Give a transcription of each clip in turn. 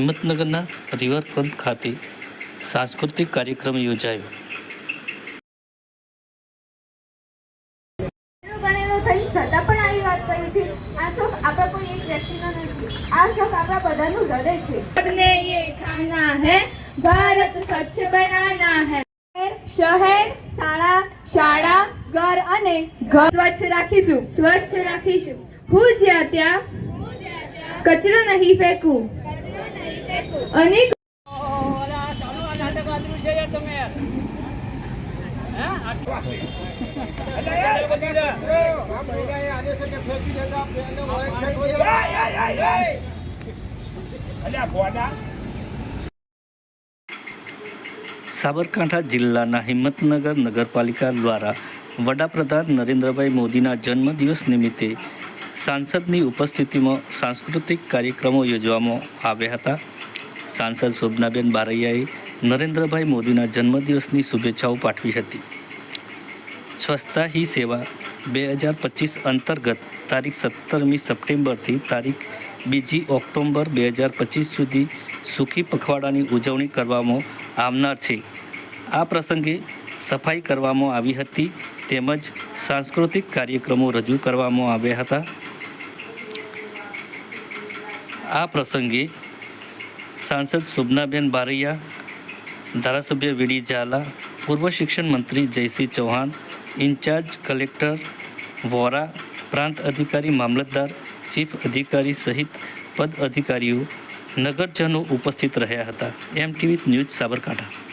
હિંમતનગરના riverfront ખાતે સાંસ્કૃતિક કાર્યક્રમ યોજાયો. ભારત સ્વચ્છ બનાના હે. શહેર શાળા શાળા ઘર અને ઘર. સ્વચ્છ રાખીશું. સ્વચ્છ રાખીશું. હું જ્યાં ત્યાં કચરો નહીં ફેંકું. અને સાબરકાંઠા જિલ્લાના હિંમતનગર નગરપાલિકા દ્વારા વડાપ્રધાન નરેન્દ્રભાઈ મોદીના જન્મદિવસ નિમિત્તે સાંસદની ઉપસ્થિતિમાં સાંસ્કૃતિક કાર્યક્રમો યોજવામાં આવ્યા હતા. સાંસદ શોભનાબેન બારૈયાએ નરેન્દ્રભાઈ મોદીના જન્મદિવસની શુભેચ્છાઓ પાઠવી હતી. સ્વચ્છતા હી સેવા બે હજાર પચીસ અંતર્ગત તારીખ સત્તરમી સપ્ટેમ્બરથી તારીખ બીજી ઓક્ટોબર બે હજાર પચીસ સુધી સુખી પખવાડાની ઉજવણી કરવામાં આવનાર છે. આ પ્રસંગે સફાઈ કરવામાં આવી હતી તેમજ સાંસ્કૃતિક કાર્યક્રમો રજૂ કરવામાં આવ્યા હતા. આ પ્રસંગે સાંસદ શુભનાબેન બારૈયા, ધારાસભ્ય વીડી ઝાલા, પૂર્વ શિક્ષણ મંત્રી જયસિંહ ચૌહાણ, ઇન્ચાર્જ કલેક્ટર વોરા, પ્રાંત અધિકારી મામલતદાર, ચીફ અધિકારી સહિત પદ અધિકારીઓ, નગરજનો ઉપસ્થિત રહ્યા હતા. M TV news Sabarkantha.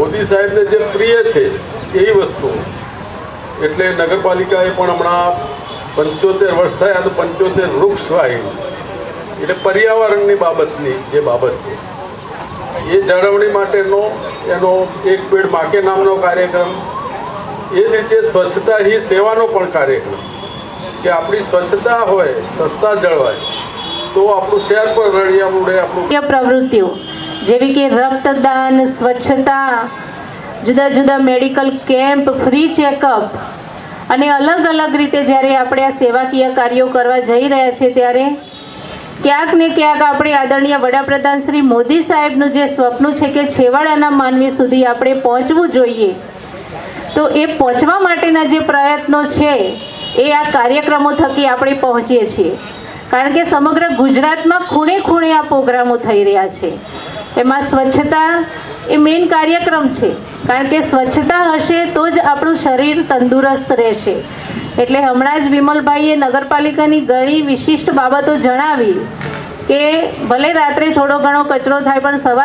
Modi સાહેબને જે પ્રિય છે, એવી વસ્તુ. એટલે નગરપાલિકાએ પણ હમણાં પંચોતેર વર્ષ થયા તો પંચોતેર વૃક્ષ વાવી એટલે પર્યાવરણની બાબતની જે બાબત છે. એ જાળવણી માટેનો એનો એક પેડ માકે નામનો કાર્યક્રમ. એ જ રીતે સ્વચ્છતા હી સેવાનો પણ કાર્યક્રમ. કે આપણી સ્વચ્છતા હોય સ્વચ્છતા જળવાય, તો આપણું શહેર પર રળિયા ઉડે, આપણું પ્રવૃત્તિઓ. જેવી કે રક્તદાન, સ્વચ્છતા, જુદા જુદા મેડિકલ કેમ્પ, ફ્રી ચેકઅપ અને અલગ અલગ રીતે જ્યારે આપણે આ સેવાકીય કાર્યો કરવા જઈ રહ્યા છીએ ત્યારે ક્યાંક ને ક્યાંક આપણે આદરણીય વડાપ્રધાન શ્રી મોદી સાહેબનું જે સ્વપ્ન છે કે છેવાડાના માનવી સુધી આપણે પહોંચવું જોઈએ, તો એ પહોંચવા માટેના જે પ્રયત્નો છે એ આ કાર્યક્રમો થકી આપણે પહોંચીએ છીએ. કારણ કે સમગ્ર ગુજરાતમાં ખૂણે ખૂણે આ પ્રોગ્રામો થઈ રહ્યા છે. એમાં સ્વચ્છતા એ મેઇન કાર્યક્રમ છે. કારણ કે સ્વચ્છતા હશે તો જ આપણું શરીર તંદુરસ્ત રહેશે. એટલે હમણાં જ વિમલભાઈએ નગરપાલિકાની ઘણી વિશિષ્ટ બાબતો જણાવી કે ભલે રાત્રે થોડો ઘણો કચરો થાય પણ સવાર